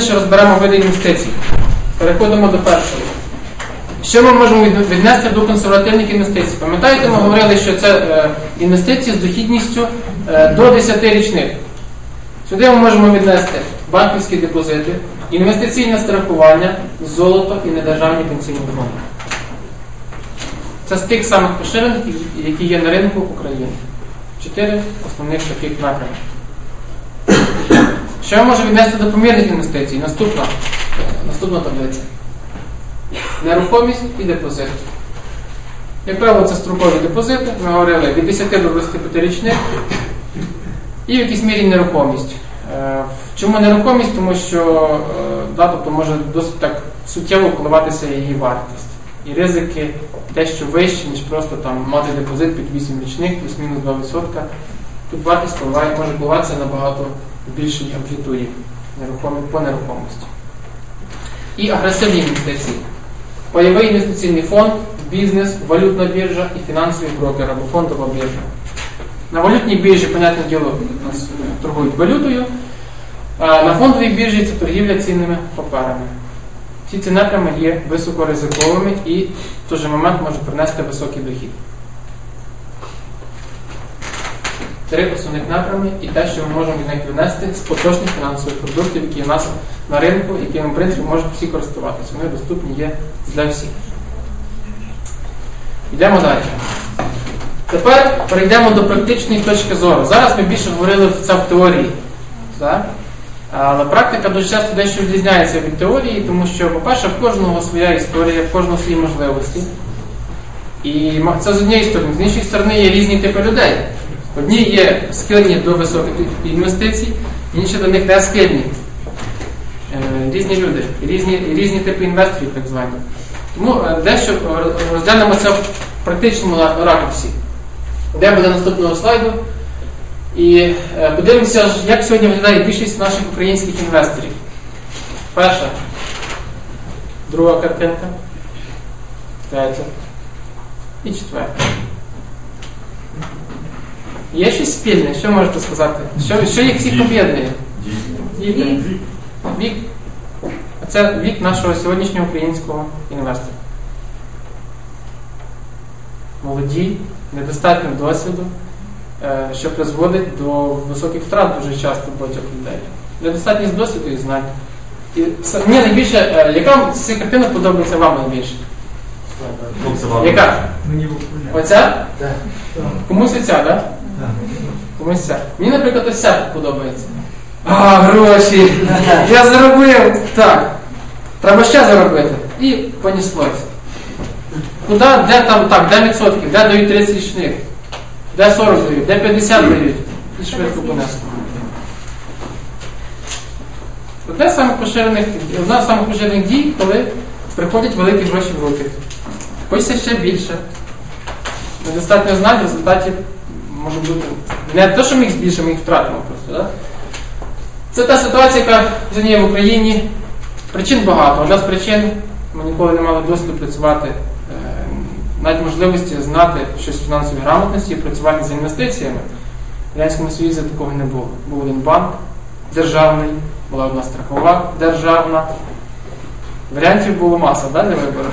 Ще розберемо види інвестицій. Переходимо до першого. Що ми можемо віднести до консервативних інвестицій? Пам'ятаєте, ми говорили, що це е, інвестиції з дохідністю е, до 10 річних. Сюди ми можемо віднести банківські депозити, інвестиційне страхування, золото і недержавні пенсійні фонди. Це з тих самих поширених, які є на ринку України. Чотири основних таких напрямки. Що може віднести до помірних інвестицій? Наступна, наступна таблиця. Нерухомість і депозит. Як правило, це строкові депозити. Ми говорили від 10 до 25 річних. І в якійсь мірі нерухомість. Е, Чому нерухомість? Тому що е, да, тобто може досить так суттєво коливатися її вартість. І ризики дещо вищі, ніж просто там мати депозит під 8 річних, плюс-мінус 2%. Тут вартість коливає, може коливатися набагато в більшій амплітуді по нерухомості. І агресивні інвестиції. Пайовий інвестиційний фонд, бізнес, валютна біржа і фінансовий брокер або фондова біржа. На валютній біржі, понятне діло, нас торгують валютою, а на фондовій біржі це торгівля цінними паперами. Всі ці напрями є високоризиковими і в той же момент можуть принести високий дохід. Три основних напрями і те, що ми можемо від них віднести з поточних фінансових продуктів, які у нас на ринку, якими, в принципі, можуть всі користуватися. Вони доступні є для всіх. Йдемо далі. Тепер перейдемо до практичної точки зору. Зараз ми більше говорили це в теорії. Але практика дуже часто дещо відрізняється від теорії, тому що, по-перше, в кожного своя історія, в кожного свої можливості. І це з однієї сторони. З іншої сторони є різні типи людей. Одні є схильні до високих інвестицій, інші до них не схильні. Е, Різні люди, різні, різні типи інвесторів, так звані. Тому е, дещо розглянемо це в практичному ракурсі. Де буде наступного слайду. І е, подивимося, як сьогодні виглядає більшість наших українських інвесторів. Перша, друга картинка, третя і четверта. Є щось спільне, що можете сказати? Що, що їх всіх об'єднує? Діти. Вік. Це вік нашого сьогоднішнього українського інвестора. Молоді, недостатньо досвіду, е, що призводить до високих втрат дуже часто багатьох людей. Недостатність досвіду і знань. І мені найбільше, е, яка ця картина подобається вам найбільше? Яка? Мені. Оця? Так. Комусь оця, так? Комусь. Мені, наприклад, ось ця подобається. А, гроші! Я заробив! Так. Треба ще заробити. І поніслось. Куди, де там так, де відсотків, де дають 30 річних, де 40 дають, де 50 дають. І швидко понесло. Одне з самих поширених, одна з самих поширених дій, коли приходять великі гроші в руки. Хочеться ще більше. Недостатньо знань, в результаті може бути не те, що ми їх збільшимо, ми їх втратимо просто. Да? Це та ситуація, яка є в Україні. Причин багато. Одна з причин ми ніколи не мали досвіду працювати, е, навіть можливості знати щось в фінансовій грамотності і працювати з інвестиціями. В Радянському Союзі такого не було. Був один банк державний, була одна страхова державна. Варіантів було маса да, для вибору.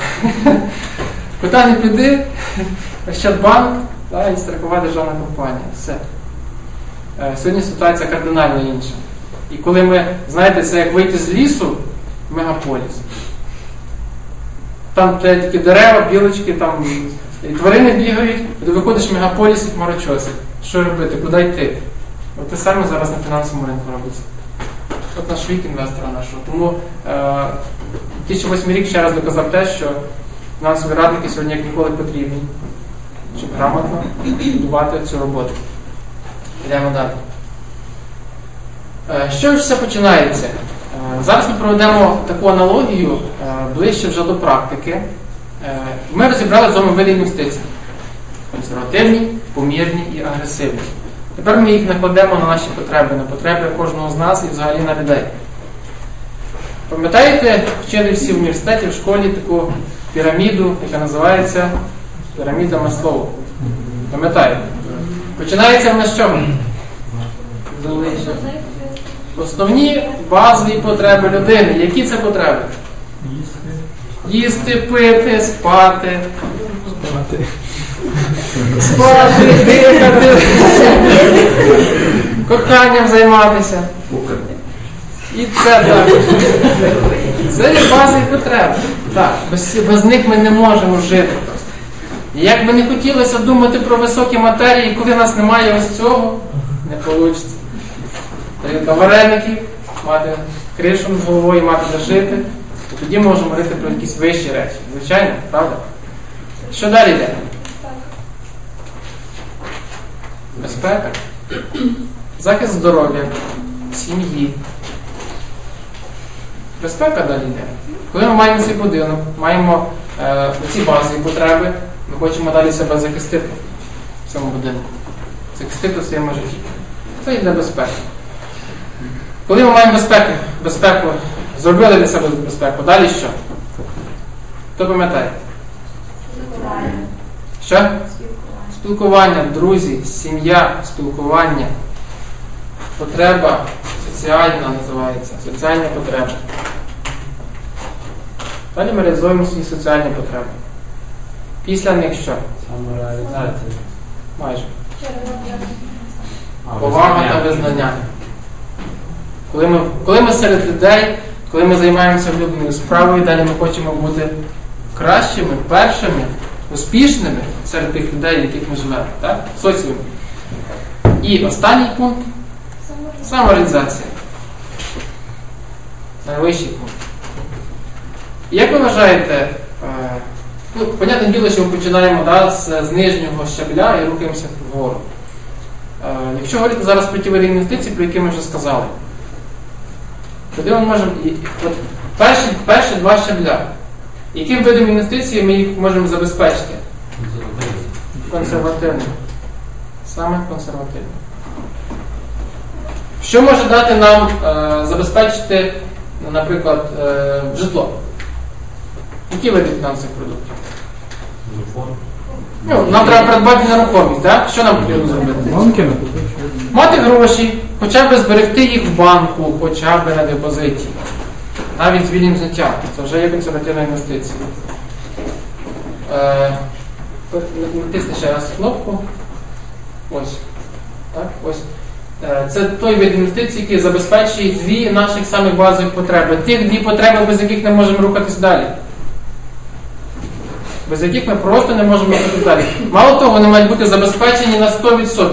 Куди не піди, Ощадбанк да, і страхова державна компанія. Все. Е, Сьогодні ситуація кардинально інша. І коли ми, знаєте, це як вийти з лісу в мегаполіс. Там тільки дерева, білочки, там і тварини бігають, і ти виходиш в мегаполіс і хмарочоси. Що робити, куди йти? От те саме зараз на фінансовому ринку робиться. От наш вік інвестора нашого. Тому е, 2008 рік ще раз доказав те, що фінансові радники сьогодні як ніколи потрібні, щоб грамотно будувати цю роботу. Йдемо далі. Е, Що ж все починається? Е, Зараз ми проведемо таку аналогію е, ближче вже до практики. Ми розібрали з вами види інвестицій. Консервативні, помірні і агресивні. Тепер ми їх накладемо на наші потреби, на потреби кожного з нас і взагалі на людей. Пам'ятаєте, вчили всі в університеті, в школі таку піраміду, яка називається піраміда Маслоу. Пам'ятаєте? Починається вона з чого? Основні базові потреби людини. Які це потреби? Їсти, пити, спати. Спати, дихати, коханням займатися. І це так. Це є базові потреби. Так, без, без них ми не можемо жити. І як би не хотілося думати про високі матерії, коли в нас немає ось цього, не вийде. Тарілка вареників, мати кришу над головою, мати де жити, то тоді можемо говорити про якісь вищі речі. Звичайно, правда? Що далі йде? Безпека. Захист здоров'я, сім'ї. Безпека далі йде. Коли ми маємо цей будинок, маємо е, ці базові потреби, ми хочемо далі себе захистити в цьому будинку. Захистити в своєму житті. Це йде безпека. Коли ми маємо безпеку, безпеку, зробили для себе безпеку, далі що? Хто пам'ятає? Що? Спілкування, друзі, сім'я, спілкування, потреба соціальна називається, соціальні потреби. Далі ми реалізуємо свої соціальні потреби. Після них що? Самореалізація. Майже. Повага та визнання. Коли ми, коли ми серед людей, коли ми займаємося улюбленою справою, далі ми хочемо бути кращими, першими, успішними серед тих людей, яких ми живемо, так? соціумі. І останній пункт самореалізація. Найвищий пункт. Як ви вважаєте, е, ну, понятне діло, що ми починаємо да, з, з нижнього щабля і рухаємося вгору. Е, Якщо говорити зараз про ті види інвестицій, про які ми вже сказали, тоді ми можемо. От перші, перші два щабля. Яким видом інвестицій ми їх можемо забезпечити? Консервативним. Саме консервативним. Що може дати нам е, забезпечити, наприклад, е, житло? Які види фінансових продуктів? Ну, нам треба придбати нерухомість, так? Що нам потрібно зробити? Банки накопичують. Мати гроші, хоча б зберегти їх в банку, хоча б на депозиті. Навіть з життям. Це вже є консервативна інвестиція. Е, натисни ще раз кнопку. Ось. Так, ось. Е, Це той вид інвестицій, який забезпечує дві наших самих базових потреби. Тих дві потреби, без яких не можемо рухатись далі. Без яких ми просто не можемо рухатись далі. Мало того, вони мають бути забезпечені на 100%.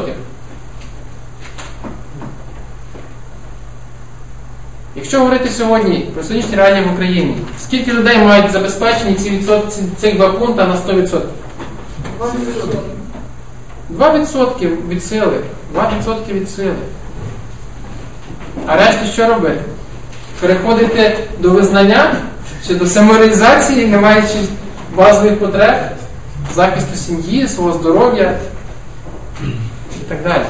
Якщо говорити сьогодні про сьогоднішні реалії в Україні, скільки людей мають забезпечені ці відсотки, цих два пункти на 100%? 2% від сили. 2% від сили. А решта що робити? Переходити до визнання чи до самореалізації, не маючи базових потреб, захисту сім'ї, свого здоров'я і так далі.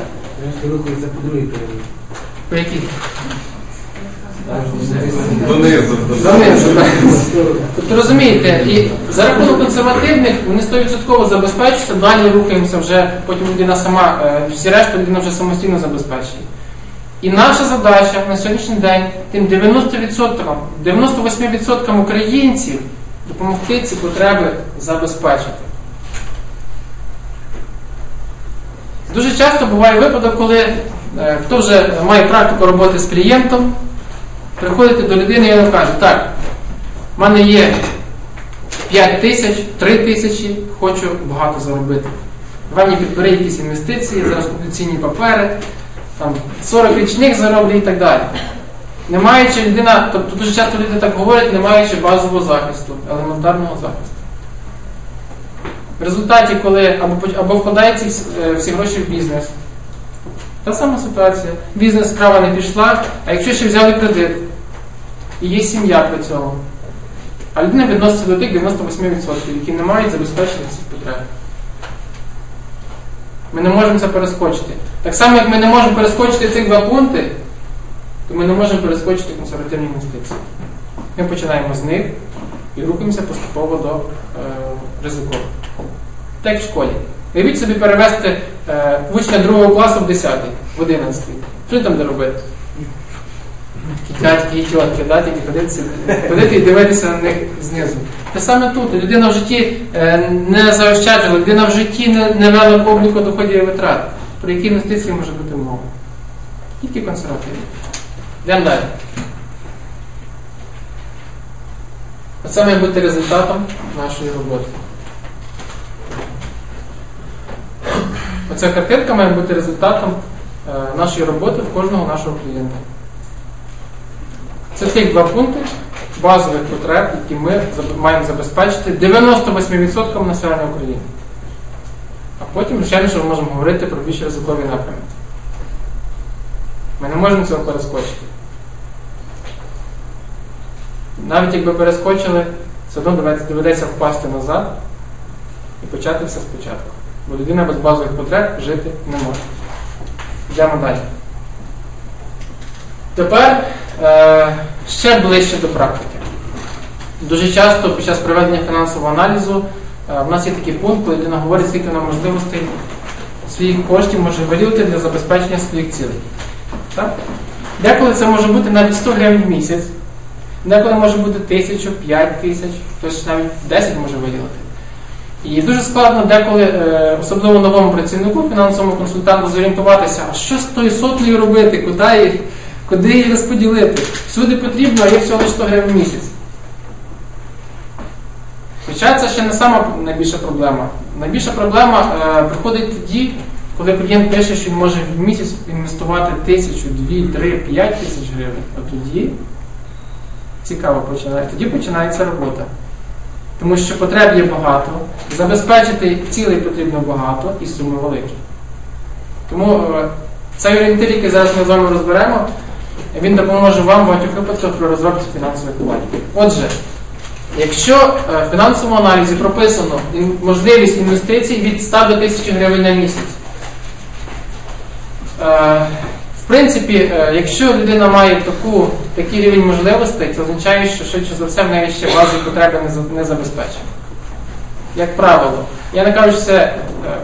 Решта рухається по другій країні. По яких? Донизу. Донизу, так. Тобто розумієте, і за рахунок консервативних вони 100% забезпечуються, далі рухаємося вже, потім людина сама, е, всі решту людина вже самостійно забезпечує. І наша задача на сьогоднішній день тим 90%, 98% українців допомогти ці потреби забезпечити. Дуже часто буває випадок, коли е, хто вже має практику роботи з клієнтом, приходите до людини і він каже, так, в мене є 5 тисяч, 3 тисячі, хочу багато заробити. Давай мені підбери якісь інвестиції, зараз куплю цінні папери, там 40 річних зароблю і так далі. Не маючи людина, тобто дуже часто люди так говорять, не маючи базового захисту, елементарного захисту. В результаті, коли або, або вкладається всі, е, всі гроші в бізнес, та сама ситуація. Бізнес справа не пішла, а якщо ще взяли кредит, і є сім'я при цьому, а людина відноситься до тих 98%, які не мають забезпечення цих потреб. Ми не можемо це перескочити. Так само, як ми не можемо перескочити цих два пункти, то ми не можемо перескочити консервативні інвестиції. Ми починаємо з них і рухаємося поступово до е, ризикових. Так в школі. Уявіть собі перевести е, учня другого класу в 10, в 11. Що там де робити? дядьки і тітки, да, тільки ходити, і дивитися на них знизу. Те саме тут. Людина в житті е, не заощаджувала, людина в житті не, не вела обліку доходів і витрат. Про які інвестиції може бути мова? Тільки консервативні. Йдемо далі. Оце має бути результатом нашої роботи. Оця картинка має бути результатом е, нашої роботи в кожного нашого клієнта. Це тих два пункти базових потреб, які ми маємо забезпечити 98% населення України. А потім, звичайно, ми можемо говорити про більш ризикові напрямки. Ми не можемо цього перескочити. Навіть якби перескочили, все одно доведеться- впасти назад і почати все спочатку. Бо людина без базових потреб жити не може. Йдемо далі. Тепер е, ще ближче до практики. Дуже часто під час проведення фінансового аналізу е, в нас є такий пункт, коли людина говорить, скільки вона можливостей своїх коштів може виділити для забезпечення своїх цілей. Так? Деколи це може бути навіть 100 гривень в місяць, деколи може бути 1000, 5 тисяч, хтось навіть 10 може виділити. І дуже складно деколи, е, особливо новому працівнику, фінансовому консультанту, зорієнтуватися, а що з тою сотнею робити, куди її, куди її розподілити. Всюди потрібно, а є всього 100 гривень в місяць. Хоча це ще не сама найбільша проблема. Найбільша проблема е, приходить тоді, коли клієнт пише, що він може в місяць інвестувати тисячу, дві, три, п'ять тисяч гривень. От тоді цікаво починає. Тоді починається робота. Тому що потреб є багато, забезпечити цілей потрібно багато і суми великі. Тому е, цей орієнтир, який зараз ми з вами розберемо, він допоможе вам в багатьох випадках при розробці фінансових планів. Отже, якщо е, в фінансовому аналізі прописано можливість інвестицій від 100 до 1000 гривень на місяць, е, в принципі, е, якщо людина має таку, такий рівень можливостей, це означає, що швидше за все в неї ще базові потреби не, забезпечені. Як правило. Я не кажу, що це е,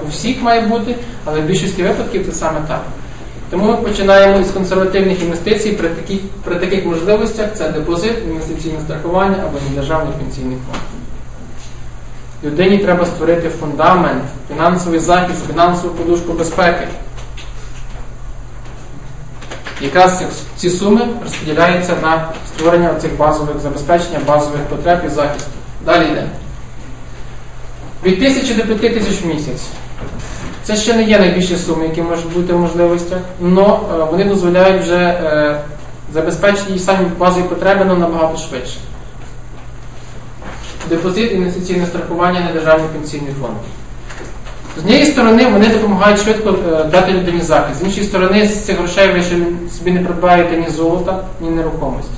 у всіх має бути, але в більшості випадків це саме так. Тому ми починаємо із консервативних інвестицій при таких, при таких можливостях це депозит, інвестиційне страхування або недержавний пенсійний фонд. Людині треба створити фундамент, фінансовий захист, фінансову подушку безпеки. Якраз ці- суми розподіляються на створення цих базових забезпечення, базових потреб і захисту. Далі йде. Від 1000 до 5000 в місяць. Це ще не є найбільші суми, які можуть бути в можливостях, але вони дозволяють вже е, забезпечити самі базові потреби ну, набагато швидше. Депозит, інвестиційне страхування, недержавний пенсійний фонд. З однієї сторони, вони допомагають швидко е, дати людині захист. З іншої сторони, з цих грошей ви ще собі не придбаєте ні золота, ні нерухомості.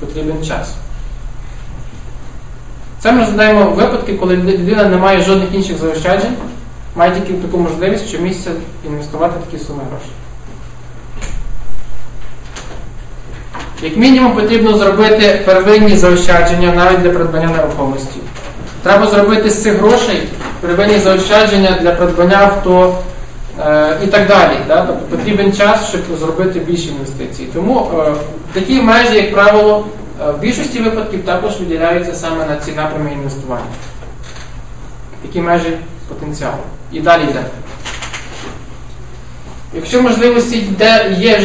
Потрібен час. Це ми розглядаємо випадки, коли людина не має жодних інших заощаджень, має тільки таку можливість щомісяця інвестувати такі суми грошей. Як мінімум потрібно зробити первинні заощадження навіть для придбання нерухомості. Треба зробити з цих грошей первинні заощадження для придбання авто е, і так далі. Да? Тобто потрібен час, щоб зробити більше інвестицій. Тому е, такі межі, як правило, е, в більшості випадків також виділяються саме на ці напрями інвестування. Такі межі потенціалу. І далі йде. Якщо можливості йде, є